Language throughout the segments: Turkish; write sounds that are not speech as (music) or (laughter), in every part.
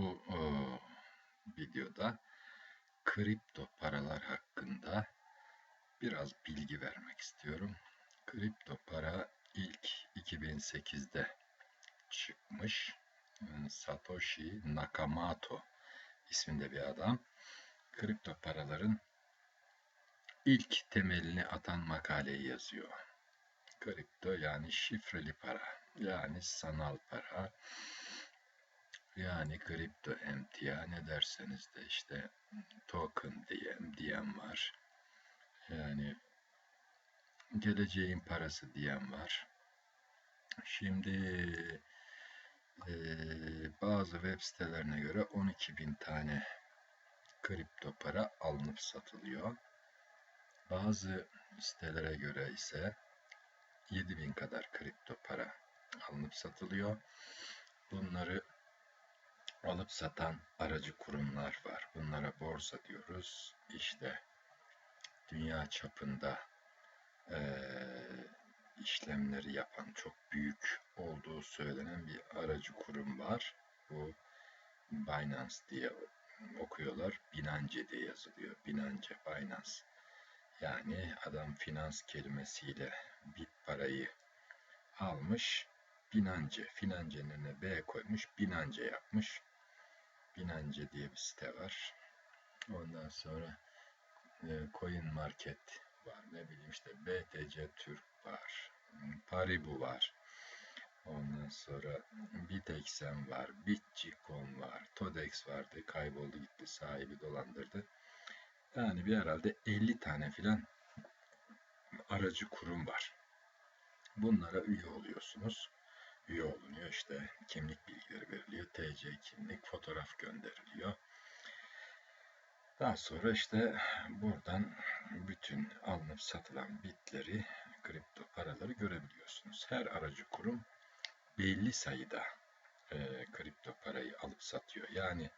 bu e, videoda kripto paralar hakkında biraz bilgi vermek istiyorum. Kripto para ilk 2008'de çıkmış. Satoshi Nakamoto isminde bir adam. Kripto paraların ilk temelini atan makaleyi yazıyor. Kripto yani şifreli para, yani sanal para, yani kripto emtia ne derseniz de işte token diyen, diyen var. Yani geleceğin parası diyen var. Şimdi e, bazı web sitelerine göre 12 bin tane kripto para alınıp satılıyor. Bazı sitelere göre ise 7 bin kadar kripto para alınıp satılıyor. Bunları alıp satan aracı kurumlar var. Bunlara borsa diyoruz. İşte dünya çapında e, işlemleri yapan çok büyük olduğu söylenen bir aracı kurum var. Bu Binance diye okuyorlar. Binance diye yazılıyor. Binance, Binance. Yani adam finans kelimesiyle bit parayı almış. Binance, Finance'nin B koymuş. Binance yapmış. Binance diye bir site var. Ondan sonra e, Coin Market var. Ne bileyim işte BTC Türk var. Paribu var. Ondan sonra Bitexen var. Bitcicom var. Todex vardı. Kayboldu gitti. Sahibi dolandırdı. Yani bir herhalde 50 tane filan aracı kurum var. Bunlara üye oluyorsunuz üye olunuyor. İşte kimlik bilgileri veriliyor. TC kimlik, fotoğraf gönderiliyor. Daha sonra işte buradan bütün alınıp satılan bitleri, kripto paraları görebiliyorsunuz. Her aracı kurum belli sayıda e, kripto parayı alıp satıyor. Yani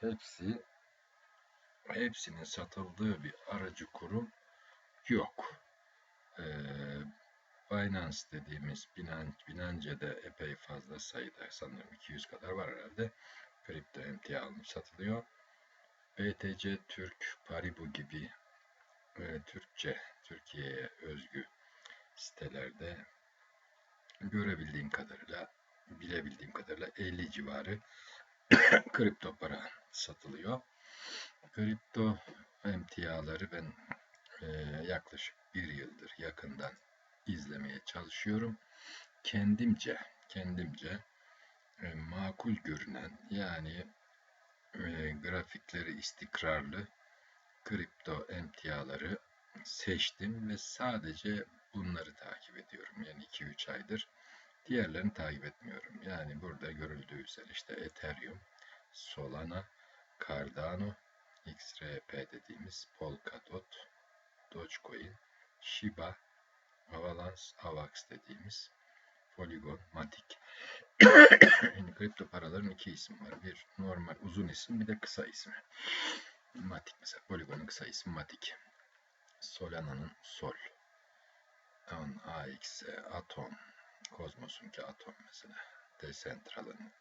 hepsi hepsinin satıldığı bir aracı kurum yok. E, Binance dediğimiz Binance, Binance'de epey fazla sayıda sanırım 200 kadar var herhalde. Kripto emtia alınıp satılıyor. BTC Türk, Paribu gibi e, Türkçe, Türkiye'ye özgü sitelerde görebildiğim kadarıyla, bilebildiğim kadarıyla 50 civarı (coughs) kripto para satılıyor. Kripto emtiaları ben e, yaklaşık bir yıldır yakından izlemeye çalışıyorum. Kendimce, kendimce e, makul görünen yani e, grafikleri istikrarlı kripto emtiaları seçtim ve sadece bunları takip ediyorum. Yani 2-3 aydır. Diğerlerini takip etmiyorum. Yani burada görüldüğü üzere işte Ethereum, Solana, Cardano, XRP dediğimiz Polkadot, Dogecoin, Shiba, Avalanche, AVAX dediğimiz Polygon, Matic. yani kripto paraların iki ismi var. Bir normal uzun isim bir de kısa ismi. Matic mesela Polygon'un kısa ismi Matic. Solana'nın Sol. On, AX, Atom. Cosmos'un ki Atom mesela. Decentral'ın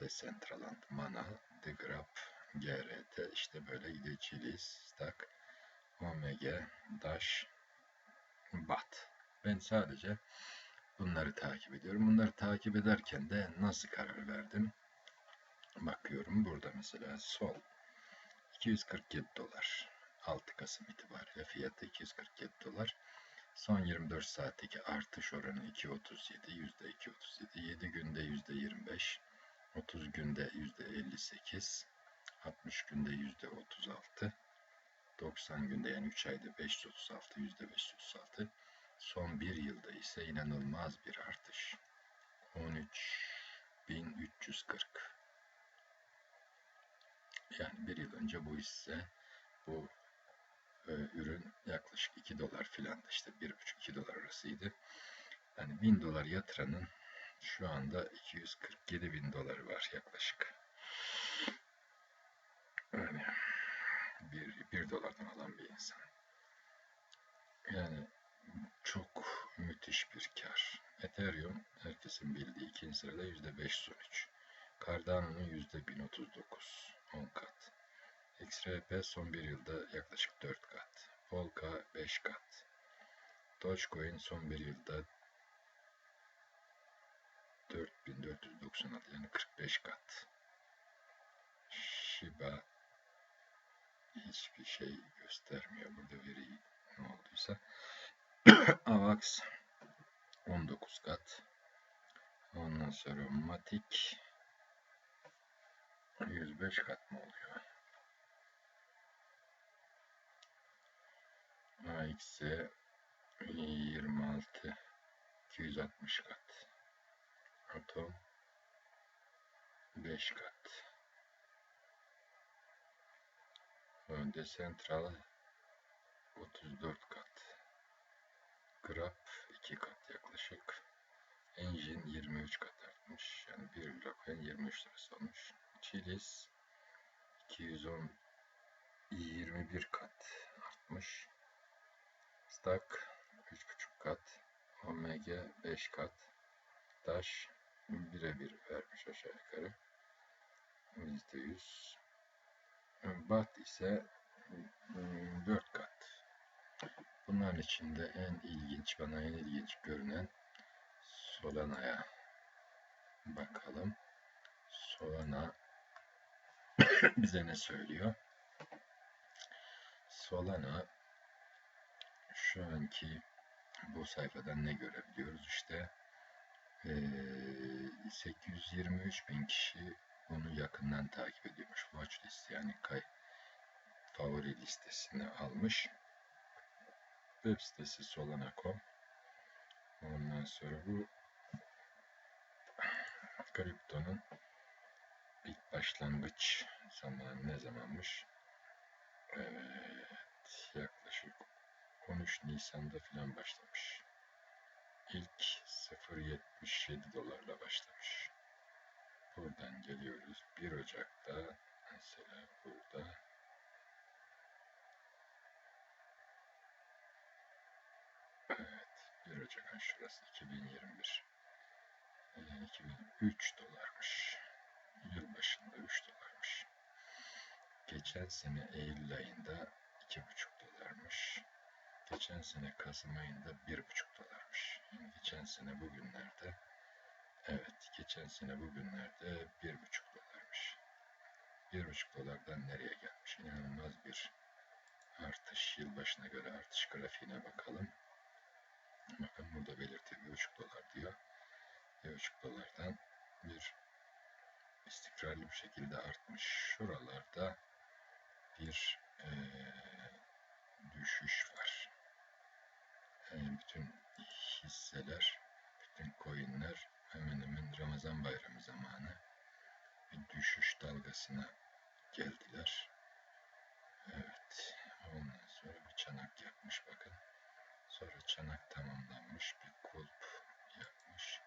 Decentraland, Mana, Degraph, GRT işte böyle. Chilis, Stack, Omega, Dash, bat. Ben sadece bunları takip ediyorum. Bunları takip ederken de nasıl karar verdim? Bakıyorum burada mesela sol 247 dolar. 6 Kasım itibariyle fiyatı 247 dolar. Son 24 saatteki artış oranı 2.37, %2.37, 7 günde %25, 30 günde %58, 60 günde %36, 90 günde yani 3 ayda 536, %536. Son bir yılda ise inanılmaz bir artış. 13.340. Yani bir yıl önce bu hisse, bu e, ürün yaklaşık 2 dolar filan işte 1,5-2 dolar arasıydı. Yani 1000 dolar yatıranın şu anda 247 bin doları var yaklaşık. Yani bir, bir dolardan alan bir insan. Yani çok müthiş bir kar. Ethereum herkesin bildiği ikinci sırada yüzde 513. Cardano'nun %1039, 10 kat. XRP son bir yılda yaklaşık 4 kat. Polka 5 kat. Dogecoin son bir yılda 4496 yani 45 kat. Shiba hiçbir şey göstermiyor. Burada veri ne olduysa. (coughs) AVAX 19 kat. Ondan sonra Matic 105 kat mı oluyor? AX'e 26 260 kat. Atom 5 kat. Decentral 34 kat. Graph 2 kat yaklaşık. Engine 23 kat artmış. Yani 1 lira koyan 23 lirası olmuş. Chilis 210 21 kat artmış. Stack 3,5 kat. Omega 5 kat. Dash birebir vermiş aşağı yukarı. %100. Bat ise 4 kat. Bunların içinde en ilginç, bana en ilginç görünen Solana'ya bakalım. Solana (coughs) bize ne söylüyor? Solana şu anki bu sayfadan ne görebiliyoruz? İşte e, 823 bin kişi bunu yakından takip ediyormuş. Watch list yani kay favori listesine almış. Web sitesi solana.com Ondan sonra bu kriptonun ilk başlangıç zamanı ne zamanmış? Evet, yaklaşık 13 Nisan'da falan başlamış. İlk 0.77 dolarla başlamış. Buradan geliyoruz. 1 Ocak'ta mesela burada Evet, 1 Ocak'ın şurası 2021. Ee, 2003 dolarmış. Yılbaşında 3 dolarmış. Geçen sene Eylül ayında 2,5 dolarmış. Geçen sene Kasım ayında 1,5 dolarmış. Yani geçen sene bugünlerde evet geçen sene bugünlerde 1,5 dolarmış. 1,5 dolardan nereye gelmiş? İnanılmaz bir artış. Yılbaşına göre artış grafiğine bakalım. Bakın burada belirtiyor 1,5 dolar diyor. 1,5 dolardan bir istikrarlı bir şekilde artmış. Şuralarda bir e, düşüş var. E, bütün hisseler, bütün coinler hemen hemen Ramazan bayramı zamanı bir düşüş dalgasına geldiler. Evet. Ondan sonra bir çanak yapmış bakın. Sonra çanak tamamlanmış bir kulp yapmış.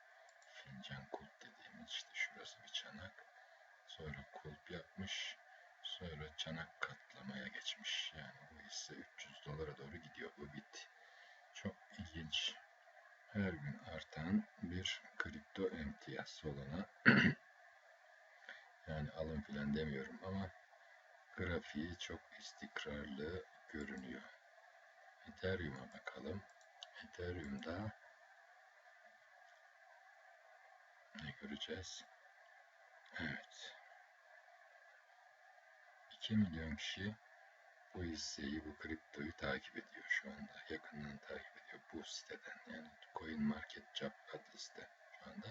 Fincan kulp dediğimiz işte şurası bir çanak. Sonra kulp yapmış. Sonra çanak katlamaya geçmiş. Yani bu hisse 300 dolara doğru gidiyor bu bit. Çok ilginç. Her gün artan bir kripto emtiyası olana (clears throat) yani alın filan demiyorum ama grafiği çok istikrarlı görünüyor. Ethereum'a bakalım. Ethereum'da ne göreceğiz? Evet. 2 milyon kişi bu hisseyi, bu kriptoyu takip ediyor şu anda. Yakından takip ediyor bu siteden. Coin Market site şu anda.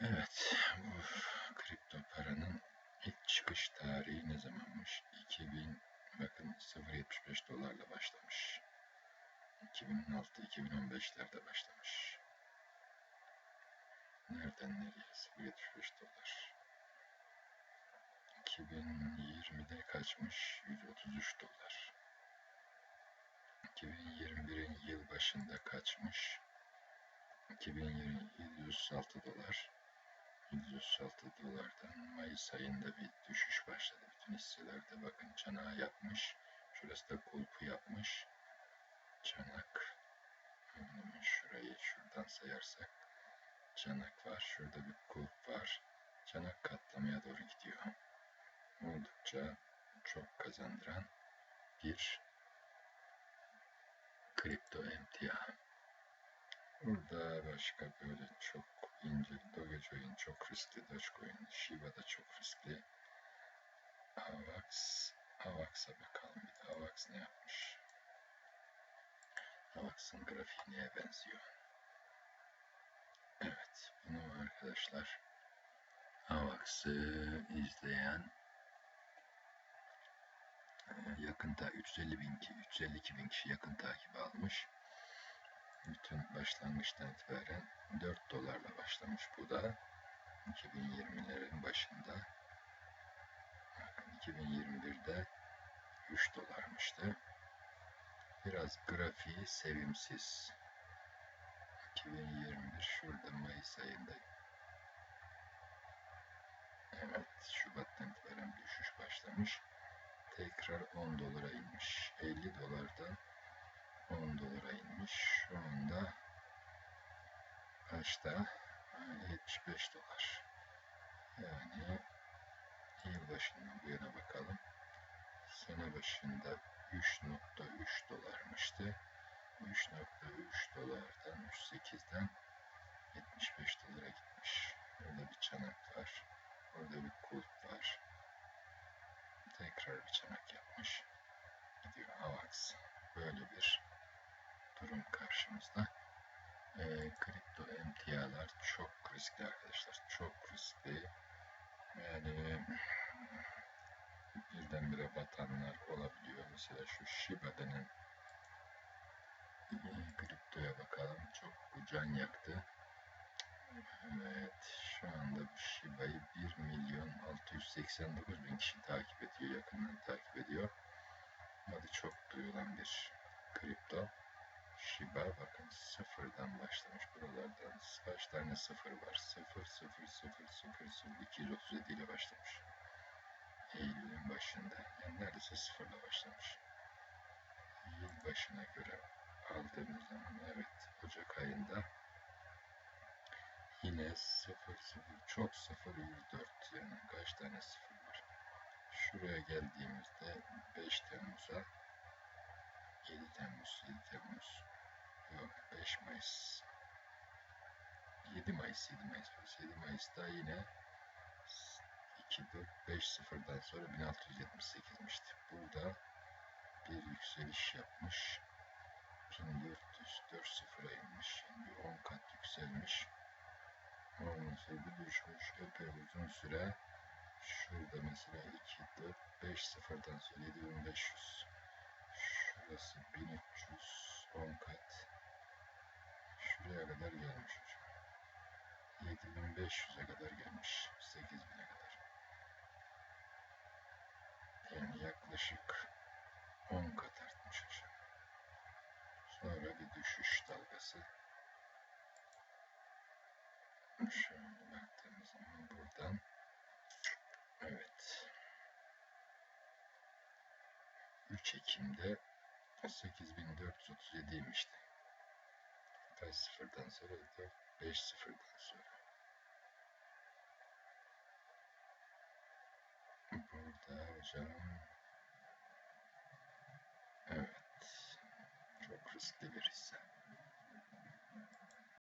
Evet, bu kripto paranın ilk çıkış tarihi ne zamanmış? 2000 bakın 0.75 dolarla başlamış. 2016-2015'lerde başlamış. Nereden nereye? 0.75 dolar. 2020'de kaçmış? 133 dolar. 2021'in yıl başında kaçmış? 2020 136 dolar. 136 dolardan Mayıs ayında bir düşüş başladı. Bütün hisselerde bakın çanağı yapmış. Şurası da kulpu yapmış. Çanak. Şurayı şuradan sayarsak çanak var. Şurada bir kulp var. Çanak katlamaya doğru gidiyor. Oldukça çok kazandıran bir kripto emtia. Burada başka böyle çok ince Dogecoin çok riskli, Dogecoin, Shiba da çok riskli. Avax, Avax'a bakalım bir de Avax ne yapmış? Avax'ın grafiği neye benziyor? Evet, bunu arkadaşlar Avax'ı izleyen yakın ta 350 bin ki 352 bin kişi yakın takip almış. Bütün başlangıçtan itibaren 4 dolarla başlamış bu da 2020'lerin başında. Bakın 2021'de 3 dolarmıştı. Biraz grafiği sevimsiz. 2021 şurada Mayıs ayında Evet Şubat'tan itibaren düşüş başlamış. Tekrar 10 dolara inmiş. 50 dolardan 10 dolara inmiş. Şu anda kaçta? 75 dolar. Yani yıl başından bu yana bakalım. Sene başında 3.3 dolarmıştı. 3.3 dolardan 3.8'den 75 dolara gitmiş. Burada bir çanak var. Orada bir kulp var. Tekrar bir çanak yapmış. Gidiyor Avax. Böyle bir durum karşımızda. E, kripto emtialar çok riskli arkadaşlar. Çok riskli. Yani birdenbire batanlar olabiliyor. Mesela şu Shiba denen kriptoya bakalım. Çok can yaktı. Evet, şu anda bu Shiba'yı 1 milyon 689 bin kişi takip ediyor, yakından takip ediyor. Adı çok duyulan bir kripto. Shiba bakın sıfırdan başlamış. Buralardan kaç tane sıfır var? 0 0 0 0 0 237 ile başlamış. Eylül'ün başında yani neredeyse sıfırla başlamış. Yıl başına göre aldığımız zaman evet Ocak ayında yine 0 0 çok 0 104 yani kaç tane sıfır var şuraya geldiğimizde 5 Temmuz'a 7 Temmuz 7 Temmuz yok 5 Mayıs 7 Mayıs 7 Mayıs 7 Mayıs'ta yine 2 4 5 sıfırdan sonra 1678'mişti. Burada bir yükseliş yapmış. 1400 4 sıfıra inmiş. Şimdi 10 kat yükselmiş. Ondan sonra bir düşmüş. Epey uzun süre şurada mesela 2 4 5 sıfırdan sonra 7500 şurası 1300 10 kat şuraya kadar gelmiş hocam. 7500'e kadar gelmiş. 8000'e kadar. Yani yaklaşık 10 kat artmış hocam. Sonra bir düşüş dalgası. Şöyle baktığımız zaman buradan evet 3 Ekim'de 8437 imişti. Kaç sıfırdan sonra? 4, 5 sıfırdan sonra. Burada hocam evet çok riskli bir hisse.